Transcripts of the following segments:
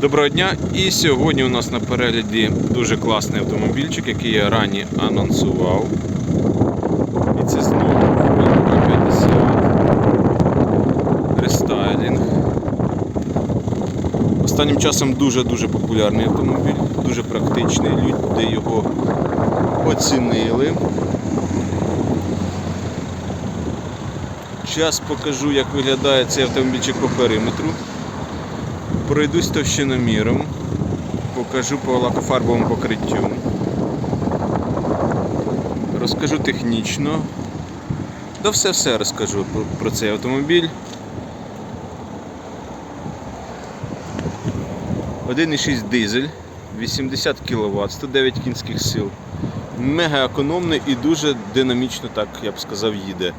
Доброго дня! І сьогодні у нас на перегляді дуже класний автомобільчик, який я рані анонсував. І це знову Volvo 50 рестайлінг. Останнім часом дуже-дуже популярний автомобіль, дуже практичний. Люди його оцінили. Зараз покажу, як виглядає цей автомобільчик по периметру. Пройдусь товщиноміром, покажу по лакофарбовому покриттю. Розкажу технічно. Да все-все розкажу про, цей автомобіль. 1,6 дизель, 80 кВт, 109 кінських сил. Мега економний і дуже динамічно, так я б сказав, їде.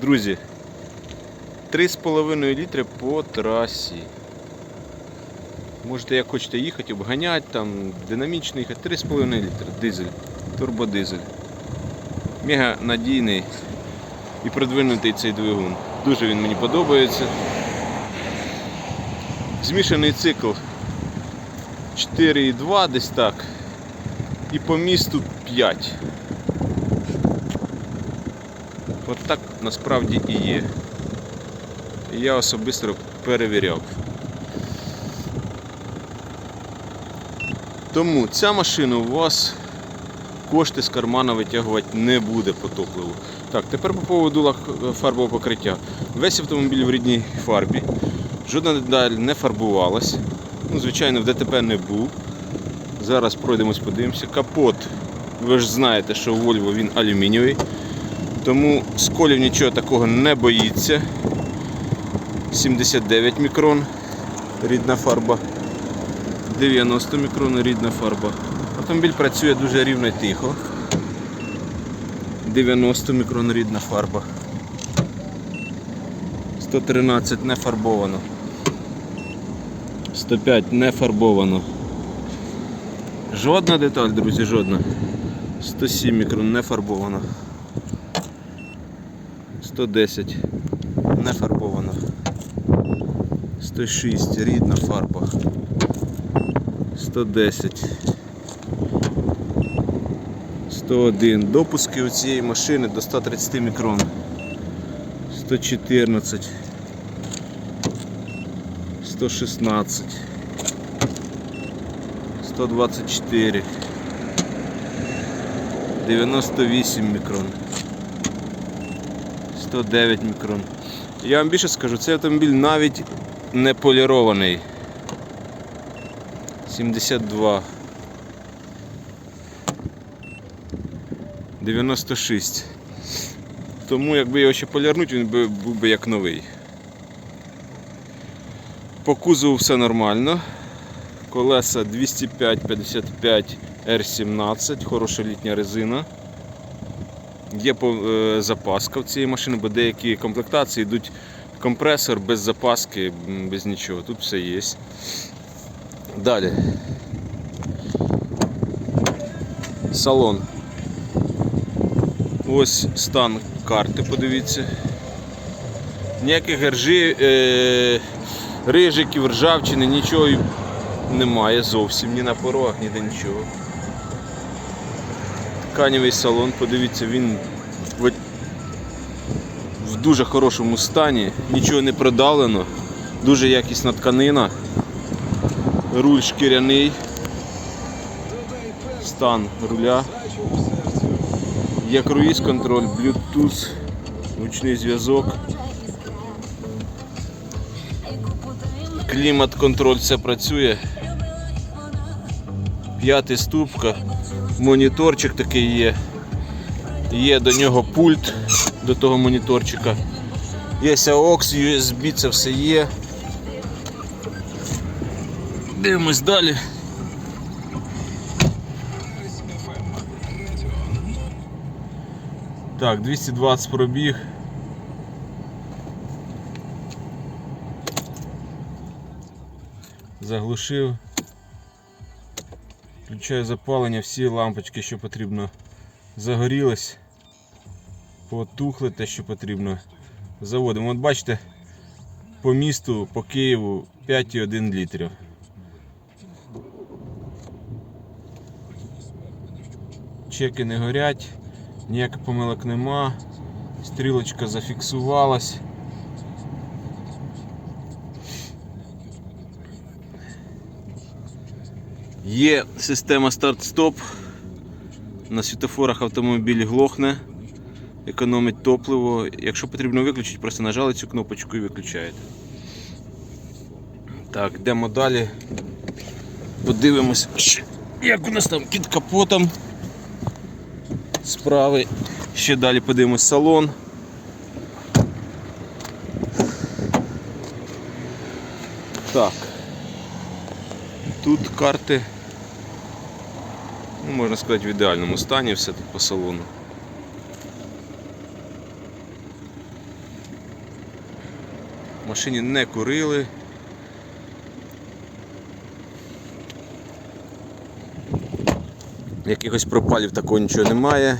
Друзі, 3,5 літри по трасі. Можете як хочете їхати, обганяти, там динамічно їхати. 3,5 літри, дизель, турбодизель. Мега надійний і продвинутий цей двигун. Дуже він мені подобається. Змішаний цикл 4,2 десь так. І по місту 5. От так насправді і є. І я особисто перевіряв. Тому ця машина у вас кошти з кармана витягувати не буде по топливу. Так, тепер по поводу фарбового покриття. Весь автомобіль в рідній фарбі. Жодна деталь не фарбувалась. Ну, звичайно, в ДТП не був. Зараз пройдемось, подивимося. Капот. Ви ж знаєте, що у Volvo він алюмінієвий. Тому сколів нічого такого не боїться. 79 мікрон рідна фарба. 90 мікрон рідна фарба. Автомобіль працює дуже рівно і тихо. 90 мікрон рідна фарба. 113 не фарбовано. 105 не фарбовано. Жодна деталь, друзі, жодна. 107 мікрон не фарбовано. 110 не фарбовано. 106 рідна фарба. 110. 101. Допуски у цієї машини до 130 мікрон. 114. 116. 124. 98 мікрон. 109 мікрон. Я вам більше скажу, цей автомобіль навіть не полірований. 72. 96. Тому якби його ще полірнуть, він би був би як новий. По кузову все нормально. Колеса 205-55 R17, хороша літня резина. Є е, запаска в цієї машини, бо деякі комплектації йдуть компресор без запаски, без нічого. Тут все є. Далі. Салон. Ось стан карти, подивіться. Ніяких гержи, е, рижиків, ржавчини, нічого немає зовсім, ні на порогах, ніде нічого. Тканевий салон, подивіться, він в дуже хорошому стані, нічого не продавлено, дуже якісна тканина, руль шкіряний, стан руля, є круїз контроль, Bluetooth, ручний зв'язок, клімат контроль все працює. П'ятий ступка, моніторчик такий є. Є до нього пульт до того моніторчика. Є AUX, USB, це все є. Дивимось далі. Так, 220 пробіг. Заглушив. Включаю запалення, всі лампочки, що потрібно, загорілись, потухли те, що потрібно. Заводимо. От бачите, по місту, по Києву 5,1 літрів. Чеки не горять, ніяких помилок нема. Стрілочка зафіксувалась. Є система старт-стоп. На світофорах автомобіль глохне, економить топливо. Якщо потрібно виключити, просто нажали цю кнопочку і виключаєте. Так, йдемо далі. Подивимось, як у нас там під капотом. Справи. Ще далі подивимось салон. Так. Тут карти, ну, можна сказати, в ідеальному стані все тут по салону. Машині не курили. Якихось пропалів такого нічого немає.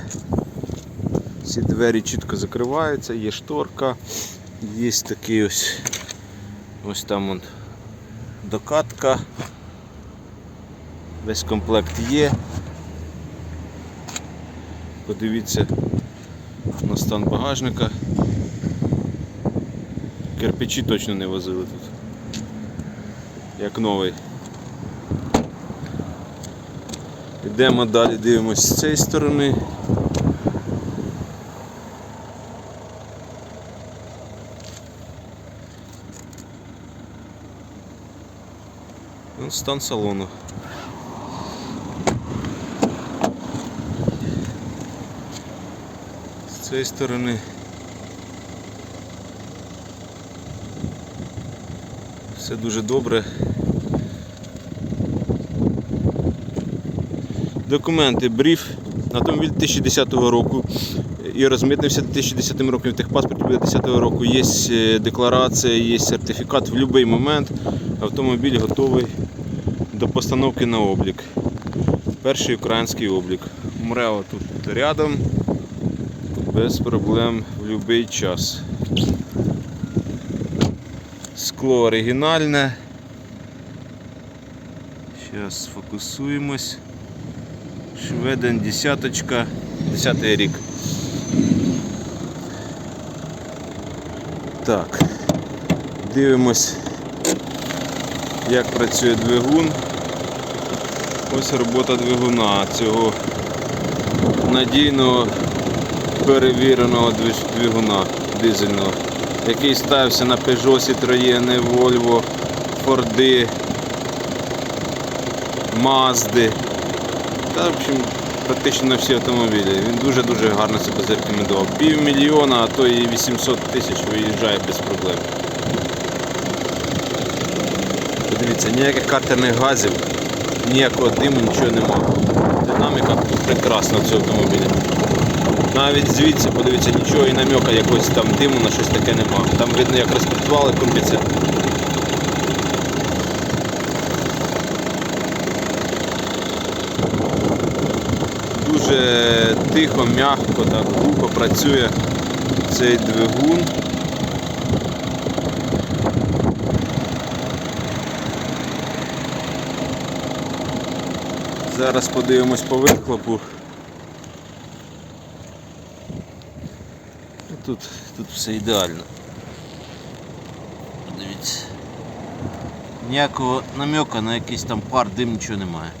Ці двері чітко закриваються, є шторка, є такий ось ось там он докатка. Весь комплект є. Подивіться на стан багажника. Кирпичі точно не возили тут. Як новий. Йдемо далі, дивимось з цієї сторони. Стан салону. З цієї сторони. Все дуже добре. Документи, бриф, автомобіль 2010 року і розмитнився 2010 роком в техпаспорті буде 2010 року. Є е, декларація, є сертифікат в будь-який момент. Автомобіль готовий до постановки на облік. Перший український облік. МРЕО тут рядом, без проблем в будь-який час. Скло оригінальне. Зараз сфокусуємось. Шведен десяточка, 10 рік. Так, дивимось, як працює двигун. Ось робота двигуна цього надійного перевіреного двигуна дизельного, який ставився на Peugeot, Citroën, Volvo, Ford, Mazda. Та, в общем, практично на всі автомобілі. Він дуже-дуже гарно себе зарекомендував. Півмільйона, а то і 800 тисяч виїжджає без проблем. Подивіться, ніяких картерних газів, ніякого диму, нічого нема. Динаміка прекрасна в цьому автомобілі. Навіть звідси, подивіться, нічого і намека якогось там диму на щось таке нема. Там видно, як розпрацювали комбіця. Дуже тихо, м'яко, так глухо працює цей двигун. Зараз подивимось по вихлопу. Тут, тут все ідеально. Подивіться. Ніякого намека на якийсь там пар, дим, нічого немає.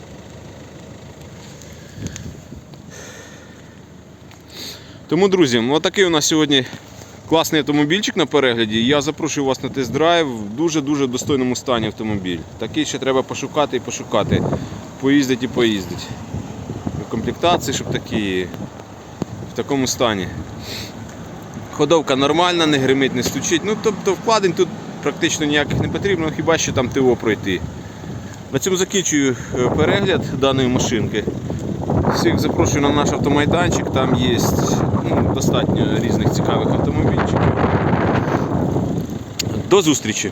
Тому, друзі, отакий у нас сьогодні класний автомобільчик на перегляді. Я запрошую вас на тест-драйв в дуже-дуже достойному стані автомобіль. Такий ще треба пошукати і пошукати. Поїздить і поїздить. Комплектації, щоб такі в такому стані. Ходовка нормальна, не гримить, не стучить. Ну, тобто вкладень тут практично ніяких не потрібно, хіба що там ТО пройти. На цьому закінчую е, перегляд даної машинки. Всіх запрошую на наш автомайданчик, там є ну, достатньо різних цікавих автомобільчиків. До зустрічі!